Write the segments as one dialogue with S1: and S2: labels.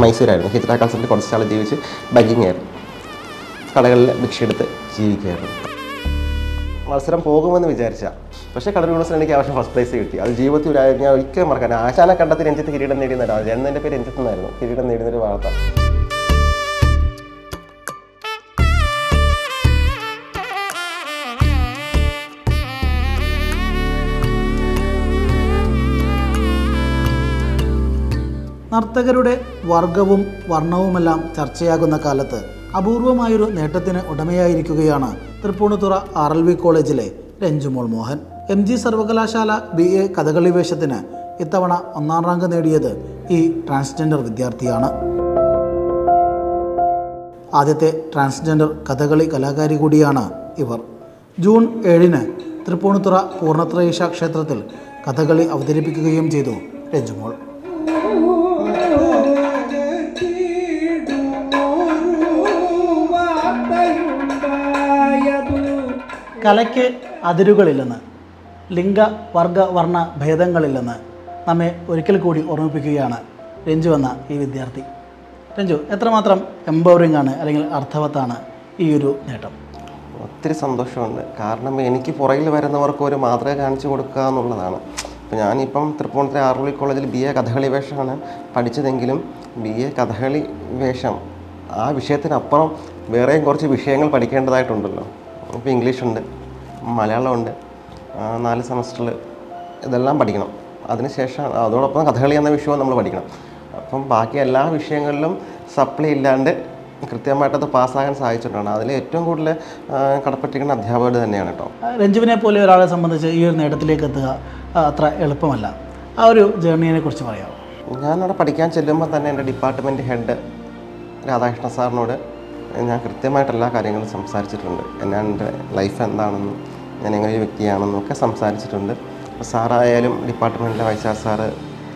S1: മൈസൂരായിരുന്നു. ഹിജ്ര കൺസൾട്ടിൽ കുറച്ച് നാൾ ജീവിച്ച് ബാങ്കിങ് ആയിരുന്നു. കടകളിൽ ഭിക്ഷയെടുത്ത് ജീവിക്കുകയായിരുന്നു. മത്സരം പോകുമെന്ന് വിചാരിച്ച. പക്ഷേ കളർ യൂണിവേഴ്സിൽ എനിക്ക് ആവശ്യം ഫസ്റ്റ് പ്ലേസ് കിട്ടി. അത് ജീവിതത്തിൽ ഒരു ഞാൻ ഒരിക്കലും മറക്കാൻ ആശാന കണ്ടത്തിൽ രഞ്ജിത്ത് കിരീടം നേടിയെന്നായിരുന്നു എന്ന് പേര് രഞ്ജിത്ത് എന്നായിരുന്നു. കിരീടം നേടുന്നൊരു വാർത്ത.
S2: നർത്തകരുടെ വർഗവും വർണവുമെല്ലാം ചർച്ചയാകുന്ന കാലത്ത് അപൂർവമായൊരു നേട്ടത്തിന് ഉടമയായിരിക്കുകയാണ് തൃപ്പൂണിത്തുറ ആർ എൽ വി കോളേജിലെ രഞ്ജുമോൾ മോഹൻ. എം ജി സർവകലാശാല ബി എ കഥകളി വേഷത്തിന് ഇത്തവണ ഒന്നാം റാങ്ക് നേടിയത് ഈ ട്രാൻസ്ജെൻഡർ വിദ്യാർത്ഥിയാണ്. ആദ്യത്തെ ട്രാൻസ്ജെൻഡർ കഥകളി കലാകാരി കൂടിയാണ് ഇവർ. ജൂൺ ഏഴിന് തൃപ്പൂണിത്തുറ പൂർണത്രയീശ ക്ഷേത്രത്തിൽ കഥകളി അവതരിപ്പിക്കുകയും ചെയ്തു രഞ്ജുമോൾ. കലയ്ക്ക് അതിരുകളില്ലെന്ന് ലിംഗ വർഗ വർണ ഭേദങ്ങളില്ലെന്ന് നമ്മെ ഒരിക്കൽ കൂടി ഓർമ്മിപ്പിക്കുകയാണ് രഞ്ജു എന്ന ഈ വിദ്യാർത്ഥി. രഞ്ജു എത്രമാത്രം എംപവറിംഗ് ആണ് അല്ലെങ്കിൽ അർത്ഥവത്താണ് ഈ ഒരു നേട്ടം?
S1: ഒത്തിരി സന്തോഷമുണ്ട്. കാരണം എനിക്ക് പുറകിൽ വരുന്നവർക്ക് ഒരു മാതൃക കാണിച്ചു കൊടുക്കുക എന്നുള്ളതാണ്. ഇപ്പം ഞാനിപ്പം തൃപ്പൂണിത്തുറ ആർവി കോളേജിൽ ബി എ കഥകളി വേഷമാണ് പഠിച്ചതെങ്കിലും ബി എ കഥകളി വേഷം ആ വിഷയത്തിനപ്പുറം വേറെയും കുറച്ച് വിഷയങ്ങൾ പഠിക്കേണ്ടതായിട്ടുണ്ടല്ലോ. ഇപ്പോൾ ഇംഗ്ലീഷുണ്ട് മലയാളമുണ്ട് നാല് സെമസ്റ്ററിൽ ഇതെല്ലാം പഠിക്കണം. അതിനുശേഷം അതോടൊപ്പം കഥകളി എന്ന വിഷയവും നമ്മൾ പഠിക്കണം. അപ്പം ബാക്കി എല്ലാ വിഷയങ്ങളിലും സപ്ലൈ ഇല്ലാണ്ട് കൃത്യമായിട്ടത് പാസ്സാകാൻ സാധിച്ചിട്ടുണ്ട്. അതിൽ ഏറ്റവും കൂടുതൽ കടപ്പെട്ടിരിക്കുന്ന അധ്യാപകർ തന്നെയാണ് കേട്ടോ.
S2: രഞ്ജുവിനെ പോലെ ഒരാളെ സംബന്ധിച്ച് ഈ ഒരു നേട്ടത്തിലേക്ക് എത്തുക അത്ര എളുപ്പമല്ല. ആ ഒരു ജേർണിയെ കുറിച്ച് പറയാമോ?
S1: ഞാനവിടെ പഠിക്കാൻ ചെല്ലുമ്പോൾ തന്നെ എന്റെ ഡിപ്പാർട്ട്മെന്റ് ഹെഡ് രാധാകൃഷ്ണ സാറിനോട് ഞാൻ കൃത്യമായിട്ട് എല്ലാ കാര്യങ്ങളും സംസാരിച്ചിട്ടുണ്ട്. ഞാൻ എന്റെ ലൈഫ് എന്താണെന്നും ഞാൻ എങ്ങനെ ഒരു വ്യക്തിയാണെന്നും ഒക്കെ സംസാരിച്ചിട്ടുണ്ട്. അപ്പോൾ സാറായാലും ഡിപ്പാർട്ട്മെന്റിലെ വൈസ് ചാൻസലർ സാറ്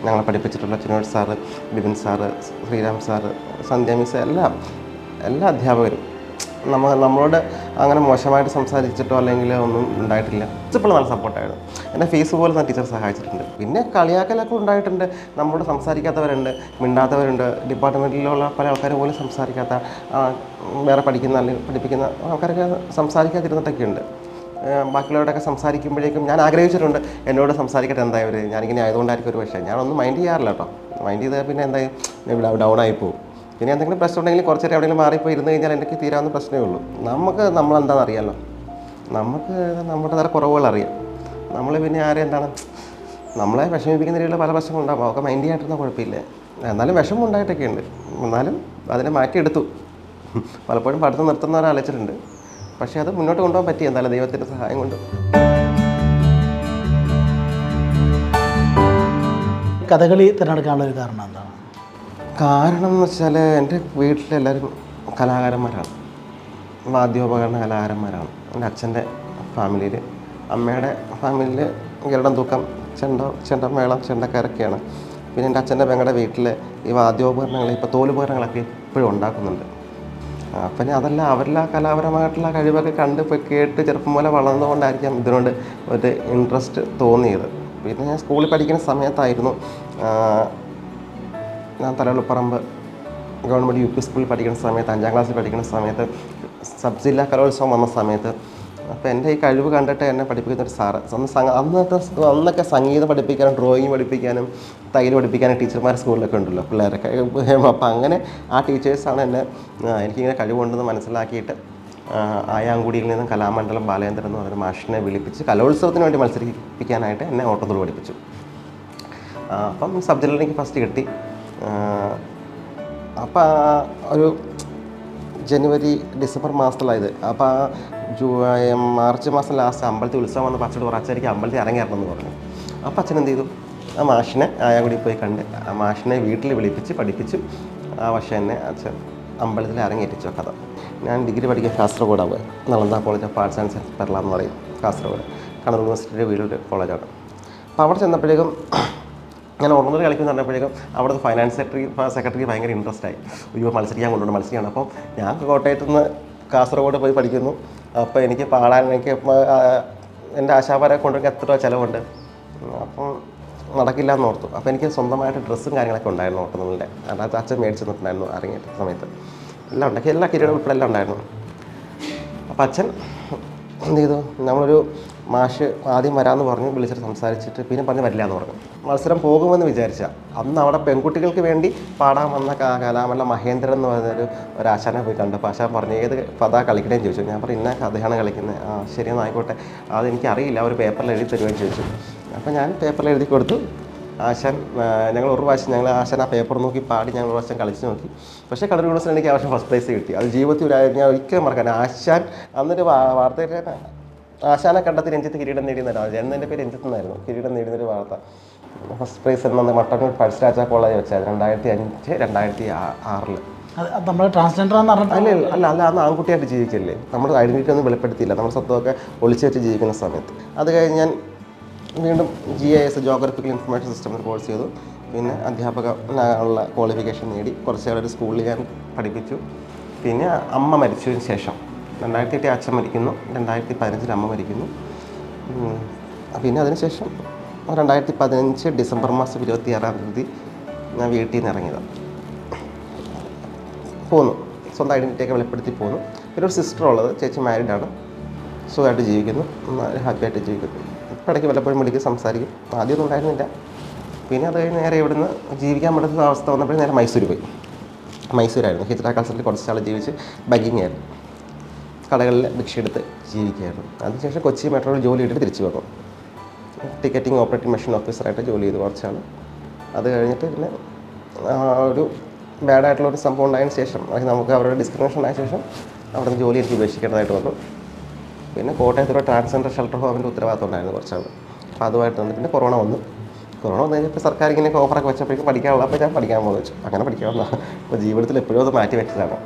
S1: ഞങ്ങളെ പഠിപ്പിച്ചിട്ടുള്ള ചിനോട് sir Bibin sir Sreeram sir Sandhya miss എല്ലാം എല്ലാ അധ്യാപകരും നമ്മ നമ്മളോട് അങ്ങനെ മോശമായിട്ട് സംസാരിച്ചിട്ടോ അല്ലെങ്കിൽ ഒന്നും ഉണ്ടായിട്ടില്ല. പ്രിൻസിപ്പൾ നല്ല സപ്പോർട്ടായിരുന്നു എന്റെ ഫീസ് പോലെ തന്നെ ടീച്ചർ സഹായിച്ചിട്ടുണ്ട്. പിന്നെ കളിയാക്കലൊക്കെ ഉണ്ടായിട്ടുണ്ട്. നമ്മളോട് സംസാരിക്കാത്തവരുണ്ട് മിണ്ടാത്തവരുണ്ട്. ഡിപ്പാർട്ട്മെന്റിലുള്ള പല ആൾക്കാർ പോലും സംസാരിക്കാത്ത വേറെ പഠിക്കുന്ന അല്ലെങ്കിൽ പഠിപ്പിക്കുന്ന ആൾക്കാരൊക്കെ സംസാരിക്കാതിരുന്നിട്ടൊക്കെ ഉണ്ട്. ബാക്കിയുള്ളവരോടൊക്കെ സംസാരിക്കുമ്പോഴേക്കും ഞാൻ ആഗ്രഹിച്ചിട്ടുണ്ട് എന്നോട് സംസാരിക്കട്ടെ എന്തായാലും ഞാനിങ്ങനെ ആയതുകൊണ്ടായിരിക്കും ഒരു പക്ഷേ. ഞാനൊന്നും മൈൻഡ് ചെയ്യാറില്ല കേട്ടോ. മൈൻഡ് ചെയ്താൽ പിന്നെ എന്തായാലും ഡൗൺ ആയി പോകും പിന്നെ എന്തെങ്കിലും പ്രശ്നം ഉണ്ടെങ്കിൽ കുറച്ച് നേരം എവിടെയെങ്കിലും മാറിപ്പോയി ഇരുന്ന് കഴിഞ്ഞാൽ എനിക്ക് തീരാവുന്ന പ്രശ്നമേ ഉള്ളൂ. നമുക്ക് നമ്മളെന്താണെന്ന് അറിയാമല്ലോ നമുക്ക് നമ്മുടെ തര കുറവുകൾ അറിയാം. നമ്മൾ പിന്നെ ആരെ എന്താണ്? നമ്മളെ വിഷമിപ്പിക്കുന്ന രീതിയിലുള്ള പല പ്രശ്നങ്ങളുണ്ടാകും അതൊക്കെ മൈൻഡ് ചെയ്യാണ്ടിരുന്ന കുഴപ്പമില്ല. എന്നാലും വിഷമം ഉണ്ടായിട്ടൊക്കെ ഉണ്ട്. എന്നാലും അതിനെ മാറ്റിയെടുത്തു. പലപ്പോഴും പഠിത്തം നിർത്തുന്നവരെ അലച്ചിട്ടുണ്ട് പക്ഷേ അത് മുന്നോട്ട് കൊണ്ടുപോകാൻ പറ്റി എന്തായാലും ദൈവത്തിന്റെ സഹായം കൊണ്ട്.
S2: കഥകളി തിരഞ്ഞെടുക്കാനുള്ള ഒരു കാരണം എന്താണ്?
S1: കാരണം എന്ന് വെച്ചാൽ എന്റെ വീട്ടിലെല്ലാവരും കലാകാരന്മാരാണ്. വാദ്യോപകരണ കലാകാരന്മാരാണ്. എന്റെ അച്ഛന്റെ ഫാമിലിയിൽ അമ്മയുടെ ഫാമിലിയിൽ ഗരുടം തൂക്കം ചെണ്ട ചെണ്ട മേളം ചെണ്ടക്കാരൊക്കെയാണ് പിന്നെ എന്റെ അച്ഛന്റെ പെങ്ങളുടെ വീട്ടിൽ ഈ വാദ്യോപകരണങ്ങൾ ഇപ്പോൾ തോലുപകരണങ്ങളൊക്കെ ഇപ്പോഴും ഉണ്ടാക്കുന്നുണ്ട്. അപ്പം അതെല്ലാം അവരിലെ ആ കലാപരമായിട്ടുള്ള കഴിവൊക്കെ കണ്ട് കേട്ട് ചെറുപ്പം പോലെ വളർന്നുകൊണ്ടായിരിക്കാം ഇതിനോട് ഒരു ഇൻട്രസ്റ്റ് തോന്നിയത്. പിന്നെ ഞാൻ സ്കൂളിൽ പഠിക്കുന്ന സമയത്തായിരുന്നു ഞാൻ തലവെളുപ്പറമ്പ് ഗവൺമെന്റ് യു പി സ്കൂളിൽ പഠിക്കുന്ന സമയത്ത് അഞ്ചാം ക്ലാസ്സിൽ പഠിക്കുന്ന സമയത്ത് സബ് ജില്ലാ കലോത്സവം വന്ന സമയത്ത് അപ്പോൾ എന്റെ ഈ കഴിവ് കണ്ടിട്ട് എന്നെ പഠിപ്പിക്കുന്ന ഒരു സാറ് അന്ന് അന്നത്തെ അന്നൊക്കെ സംഗീതം പഠിപ്പിക്കാനും ഡ്രോയിങ് പഠിപ്പിക്കാനും തയ്യൽ പഠിപ്പിക്കാനും ടീച്ചർമാർ സ്കൂളിലൊക്കെ ഉണ്ടല്ലോ പിള്ളേരൊക്കെ അപ്പോൾ അങ്ങനെ ആ ടീച്ചേഴ്സാണ് എന്നെ എനിക്കിങ്ങനെ കഴിവുണ്ടെന്ന് മനസ്സിലാക്കിയിട്ട് ആയാങ്കുടിയിൽ നിന്നും കലാമണ്ഡലം ബാലേന്ദ്രൻ എന്ന് പറഞ്ഞ മാഷിനെ വിളിപ്പിച്ച് കലോത്സവത്തിന് വേണ്ടി മത്സരിപ്പിക്കാനായിട്ട് എന്നെ ഓട്ടത്തോട് പഠിപ്പിച്ചു. അപ്പം സബ്ജക്റ്റിൽ എനിക്ക് ഫസ്റ്റ് കിട്ടി. അപ്പം ആ ഒരു ജനുവരി ഡിസംബർ മാസത്തിലായത്. അപ്പോൾ ആ ജൂ മാർച്ച് മാസം ലാസ്റ്റ് അമ്പലത്തിൽ ഉത്സവം വന്നപ്പോൾ അച്ഛനോട് പറഞ്ഞു അച്ഛനിക്ക് അമ്പലത്തിൽ ഇറങ്ങിയിറങ്ങണം എന്ന് പറഞ്ഞു. അപ്പോൾ അച്ഛൻ എന്ത് ചെയ്തു? ആ മാഷിനെ ആയാങ്കുടി പോയി കണ്ട് ആ മാഷിനെ വീട്ടിൽ വിളിപ്പിച്ച് പഠിപ്പിച്ചു. ആ വർഷം തന്നെ അച്ഛൻ അമ്പലത്തിൽ ഇറങ്ങിയിട്ടിച്ചു കഥ. ഞാൻ ഡിഗ്രി പഠിക്കാൻ കാസർഗോഡാണ് Nalanda college of arts and science Perla പറയും കാസർഗോഡ്. കണ്ണൂർ യൂണിവേഴ്സിറ്റിയുടെ വീടൊരു കോളേജാണ്. അപ്പോൾ അവിടെ ചെന്നപ്പോഴേക്കും ഞാൻ ഓർമ്മ കളിക്കുന്ന പറഞ്ഞപ്പോഴേക്കും അവിടുത്തെ ഫൈനാൻസ് സെക്രട്ടറി സെക്രട്ടറി ഭയങ്കര ഇൻട്രസ്റ്റ് ആയി. ഒരു മത്സരിക്കാൻ കൊണ്ടുപോകണം മത്സരിക്കണം. അപ്പോൾ ഞാൻ കോട്ടയത്ത് നിന്ന് കാസർഗോഡ് പോയി പഠിക്കുന്നു. അപ്പോൾ എനിക്ക് പാടാൻ എനിക്ക് എന്റെ ആശാപാരെ കൊണ്ടുവരുന്ന എത്ര രൂപ ചിലവുണ്ട്? അപ്പം നടക്കില്ല എന്ന് ഓർത്തു. അപ്പോൾ എനിക്ക് സ്വന്തമായിട്ട് ഡ്രസ്സും കാര്യങ്ങളൊക്കെ ഉണ്ടായിരുന്നു ഓട്ടങ്ങളിലെ. അതിനകത്ത് അച്ഛൻ മേടിച്ച് തന്നിട്ടുണ്ടായിരുന്നു ഇറങ്ങിയിട്ട് സമയത്ത്. എല്ലാം ഉണ്ടാക്കി എല്ലാ കിരീടം ഉൾപ്പെടെ എല്ലാം ഉണ്ടായിരുന്നു. അപ്പോൾ അച്ഛൻ എന്ത് ചെയ്തു? നമ്മളൊരു മാഷ് ആദ്യം വരാമെന്ന് പറഞ്ഞു വിളിച്ചിട്ട് സംസാരിച്ചിട്ട് പിന്നെ പറഞ്ഞ് വരില്ല എന്ന് പറഞ്ഞു. മത്സരം പോകുമെന്ന് വിചാരിച്ച അന്ന് അവിടെ പെൺകുട്ടികൾക്ക് വേണ്ടി പാടാൻ വന്ന കലാമല്ല മഹേന്ദ്രൻ എന്ന് പറഞ്ഞൊരു ഒരു ആശാനെ പോയി കണ്ടപ്പോൾ ആശാൻ പറഞ്ഞു ഏത് കഥ കളിക്കണേന്ന് ചോദിച്ചു. ഞാൻ പറഞ്ഞു ഇന്ന കഥയാണ് കളിക്കുന്നത്. ആ ശരിയെന്ന് ആയിക്കോട്ടെ. അതെനിക്ക് അറിയില്ല ഒരു പേപ്പറിൽ എഴുതി തരുമെന്ന് ചോദിച്ചു. അപ്പോൾ ഞാൻ പേപ്പറിൽ എഴുതി കൊടുത്തു. ആശാൻ ഞങ്ങൾ ഒരു പ്രാവശ്യം ഞങ്ങൾ ആശാൻ ആ പേപ്പർ നോക്കി പാടി ഞങ്ങൾ ഒരു പ്രാവശ്യം കളിച്ച് നോക്കി. പക്ഷേ കളർ യൂണിവേഴ്സിൽ എനിക്ക് ആവശ്യം ഫസ്റ്റ് പ്രൈസ് കിട്ടി. അത് ജീവിതത്തിൽ ഒരു ഞാൻ ഒരിക്കലും മറക്കാൻ ആശാൻ അന്നൊരു വാർത്തയുടെ ആശാനെ കണ്ടത്തിൽ രഞ്ജിത്ത് കിരീടം നേടിയെന്നായിരുന്നു എന്റെ പേര് രഞ്ജിത്ത് എന്നായിരുന്നു. കിരീടം നേടുന്നൊരു വാർത്ത. ഫസ്റ്റ് പ്രൈസ് എന്നത് മട്ടന്നൂർ പഴശ്ശിരാജ കോളേജ് വെച്ചായിരുന്നു രണ്ടായിരത്തി അഞ്ച് രണ്ടായിരത്തി ആറിൽ
S2: നമ്മൾ ട്രാൻസ്ജെൻഡർ എന്ന്
S1: അല്ല അല്ല, അല്ല അന്ന് ആൺകുട്ടിയായിട്ട് ജീവിക്കല്ലേ നമ്മുടെ ഐഡന്റിറ്റി ഒന്നും വെളിപ്പെടുത്തിയില്ല. നമ്മൾ സ്വത്തമൊക്കെ ഒളിച്ചു വെച്ച് ജീവിക്കുന്ന സമയത്ത്. അത് കഴിഞ്ഞ് ഞാൻ വീണ്ടും G I S geographical information system course ചെയ്തു. പിന്നെ അധ്യാപക ഉള്ള ക്വാളിഫിക്കേഷൻ നേടി. കുറച്ച് ഒരു സ്കൂളിൽ ഞാൻ പഠിപ്പിച്ചു. പിന്നെ അമ്മ മരിച്ചതിന് ശേഷം. രണ്ടായിരത്തി എട്ടിൽ അച്ഛൻ മരിക്കുന്നു രണ്ടായിരത്തി പതിനഞ്ചിൽ അമ്മ മരിക്കുന്നു. പിന്നെ അതിനുശേഷം രണ്ടായിരത്തി പതിനഞ്ച് ഡിസംബർ മാസം ഇരുപത്തി ആറാം തീയതി ഞാൻ വീട്ടിൽ നിന്ന് ഇറങ്ങിയതാണ് പോന്നു. സ്വന്തം ഐഡന്റിറ്റിയൊക്കെ വെളിപ്പെടുത്തി പോന്നു. പിന്നെ ഒരു സിസ്റ്റർ ഉള്ളത് ചേച്ചി മാരീഡാണ് സുഖമായിട്ട് ജീവിക്കുന്നു. ഹാപ്പി ആയിട്ട് ജീവിക്കുന്നു. ഇടയ്ക്ക് വല്ലപ്പോഴും വിളിക്കും സംസാരിക്കും. ആദ്യമൊന്നും ഉണ്ടായിരുന്നില്ല. പിന്നെ അത് കഴിഞ്ഞ് നേരെ ഇവിടുന്ന് ജീവിക്കാൻ പറ്റുന്ന അവസ്ഥ വന്നപ്പോഴും നേരെ മൈസൂർ പോയി. മൈസൂരായിരുന്നു. ഹിജറ കൾച്ചറിൽ കുറച്ച് നാൾ ജീവിച്ച് ബൈക്കിങ് ആയിരുന്നു കടകളിൽ ഭിക്ഷ എടുത്ത് ജീവിക്കുകയായിരുന്നു. അതിനുശേഷം കൊച്ചി മെട്രോയിൽ ജോലി എടുത്ത് തിരിച്ചു വന്നു. ടിക്കറ്റിംഗ് ഓപ്പറേറ്റിംഗ് മെഷീൻ ഓഫീസറായിട്ട് ജോലി ചെയ്ത് കുറച്ചാണ് അത് കഴിഞ്ഞിട്ട് പിന്നെ ഒരു ബാഡായിട്ടുള്ള ഒരു സംഭവം ഉണ്ടായതിനു ശേഷം നമുക്ക് അവരുടെ ഡിസ്ക്രിമിനേഷൻ ആയ ശേഷം അവിടെ നിന്ന് ജോലി എനിക്ക് ഉപേക്ഷിക്കേണ്ടതായിട്ട് വന്നു. പിന്നെ കോട്ടയത്തൊരു ട്രാൻസ്ജെൻഡർ ഷെൽട്ടർ ഹോമിന്റെ ഉത്തരവാദിത്വം ഉണ്ടായിരുന്നു കുറച്ചാൾ അപ്പോൾ അതുമായിട്ട് വന്നു പിന്നെ കൊറോണ വന്നു. കൊറോണ വന്നു കഴിഞ്ഞപ്പോൾ സർക്കാർ ഇങ്ങനെ ഓഫറൊക്കെ വെച്ചപ്പോഴേക്കും പഠിക്കാനുള്ള അപ്പോൾ ഞാൻ പഠിക്കാൻ പോകുന്നു വെച്ചു അങ്ങനെ പഠിക്കാവുന്ന അപ്പോൾ ജീവിതത്തിൽ എപ്പോഴും അത് മാറ്റി വെച്ചതാണ്.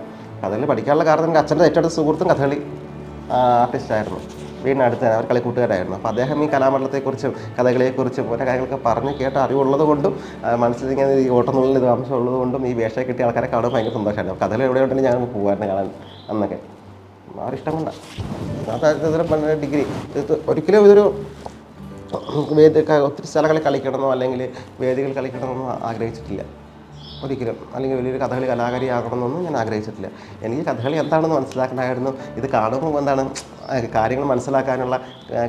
S1: കഥകളി പഠിക്കാനുള്ള കാരണം എന്റെ അച്ഛന്റെ ഏറ്റവും അടുത്ത സുഹൃത്തും കഥകളി ആർട്ടിസ്റ്റായിരുന്നു വീടിനടുത്ത് അവർ കളിക്കൂട്ടുകാരായിരുന്നു അപ്പോൾ അദ്ദേഹം ഈ കലാമണ്ഡലത്തെക്കുറിച്ചും കഥകളിയെക്കുറിച്ചും ഓരോ കാര്യങ്ങളൊക്കെ പറഞ്ഞ് കേട്ട അറിവുള്ളത് കൊണ്ടും മനസ്സിൽ ഇങ്ങനെ ഈ ഓട്ടനുള്ളിൽ ഇത് അംശമുള്ളത് കൊണ്ടും ഈ വേഷം കിട്ടിയ ആൾക്കാരെ കാണാൻ ഭയങ്കര സന്തോഷമായിരുന്നു. കഥകളി എവിടെ ഉണ്ടെങ്കിൽ ഞാൻ പോകുമായിരുന്നു കാണാൻ അന്നൊക്കെ. ഇഷ്ടം കൊണ്ടാണ് ഡിഗ്രി. ഒരിക്കലും ഇതൊരു വേദി ഒത്തിരി സ്ഥലങ്ങളിൽ കളിക്കണമെന്നോ അല്ലെങ്കിൽ വേദികൾ കളിക്കണമെന്നോ ആഗ്രഹിച്ചിട്ടില്ല. ഒരിക്കലും അല്ലെങ്കിൽ വലിയൊരു കഥകളി കലാകാരിയാകണമെന്നൊന്നും ഞാൻ ആഗ്രഹിച്ചിട്ടില്ല. എനിക്ക് കഥകളി എന്താണെന്ന് മനസ്സിലാക്കണമായിരുന്നു ഇത് കാണുമ്പോൾ എന്താണ് കാര്യങ്ങൾ മനസ്സിലാക്കാനുള്ള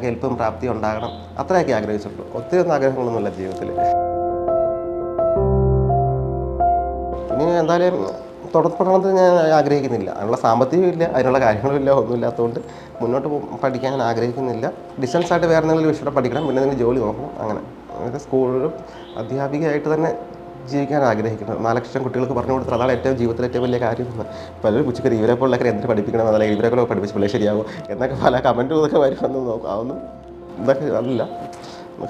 S1: കെൽപ്പും പ്രാപ്തിയും ഉണ്ടാകണം. അത്രയൊക്കെ ആഗ്രഹിച്ചിട്ടുള്ളൂ. ഒത്തിരി ഒന്നും ആഗ്രഹങ്ങളൊന്നുമില്ല ജീവിതത്തിൽ ഇനി എന്തായാലും തുടർ ഞാൻ ആഗ്രഹിക്കുന്നില്ല. അതിനുള്ള സാമ്പത്തികം ഇല്ല അതിനുള്ള കാര്യങ്ങളുമില്ല ഒന്നുമില്ലാത്തതുകൊണ്ട് മുന്നോട്ട് പഠിക്കാൻ ഞാൻ ആഗ്രഹിക്കുന്നില്ല. ഡിസ്റ്റൻസ് ആയിട്ട് വേറെ എന്തെങ്കിലും വിഷയം പഠിക്കണം പിന്നെ എന്തെങ്കിലും ജോലി നോക്കണം അങ്ങനെ. സ്കൂളിലും അധ്യാപികയായിട്ട് തന്നെ ജീവിക്കാൻ ആഗ്രഹിക്കുന്നത് നാല് ലക്ഷം കുട്ടികൾക്ക് പറഞ്ഞു കൊടുത്തത് അതാണ് ഏറ്റവും ജീവിതത്തിലെ ഏറ്റവും വലിയ കാര്യം. എന്ന് പലരും ഉച്ചയ്ക്ക് ഇവരെ പോലുള്ളവരെ എന്തിനു പഠിപ്പിക്കണം അതല്ല ഇവരെ പോലെ പഠിപ്പിച്ച് പിള്ളേർ ശരിയാകും എന്നൊക്കെ പല കമന്റും ഇതൊക്കെ വരുമെന്ന് നോക്കാം. അതൊന്നും ഇതൊക്കെ അല്ല.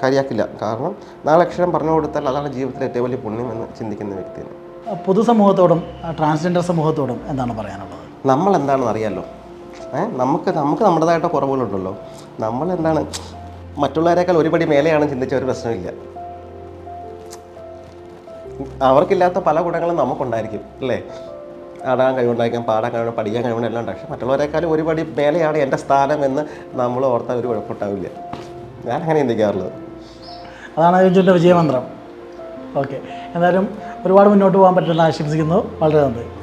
S1: കാര്യമാക്കില്ല കാരണം നാല് അക്ഷരം പറഞ്ഞു കൊടുത്താൽ അതാണ് ജീവിതത്തിലെ ഏറ്റവും വലിയ പുണ്യം എന്ന് ചിന്തിക്കുന്ന വ്യക്തിയാണ്.
S2: പൊതുസമൂഹത്തോടും ട്രാൻസ്ജെൻഡർ സമൂഹത്തോടും എന്താണ് പറയാനുള്ളത്?
S1: നമ്മൾ എന്താണെന്ന് അറിയാമല്ലോ ഏഹ് നമുക്ക് നമുക്ക് നമ്മുടേതായിട്ട് കുറവുകളുണ്ടല്ലോ. നമ്മൾ എന്താണ്? മറ്റുള്ളവരെക്കാൾ ഒരുപടി മേലെയാണ് ചിന്തിച്ച ഒരു പ്രശ്നമില്ല. അവർക്കില്ലാത്ത പല ഗുണങ്ങളും നമുക്കുണ്ടായിരിക്കും അല്ലേ? ആടാൻ കഴിവുണ്ടായിരിക്കാം പാടാൻ കഴിവുണ്ട് പഠിക്കാൻ കഴിവുണ്ട് എല്ലാം ഉണ്ട്. പക്ഷെ മറ്റുള്ളവരെക്കാളും ഒരുപടി മേലെയാണ് എന്റെ സ്ഥാനം എന്ന് നമ്മൾ ഓർത്താൽ ഒരു കുഴപ്പമുണ്ടാവില്ല. ഞാൻ അങ്ങനെ ചിന്തിക്കാറുള്ളത്.
S2: അതാണ് അജുന്റെ വിജയമന്ത്രം. ഓക്കെ. എന്തായാലും ഒരുപാട് മുന്നോട്ട് പോകാൻ പറ്റുമെന്ന് ആശംസിക്കുന്നു. വളരെ നന്ദി.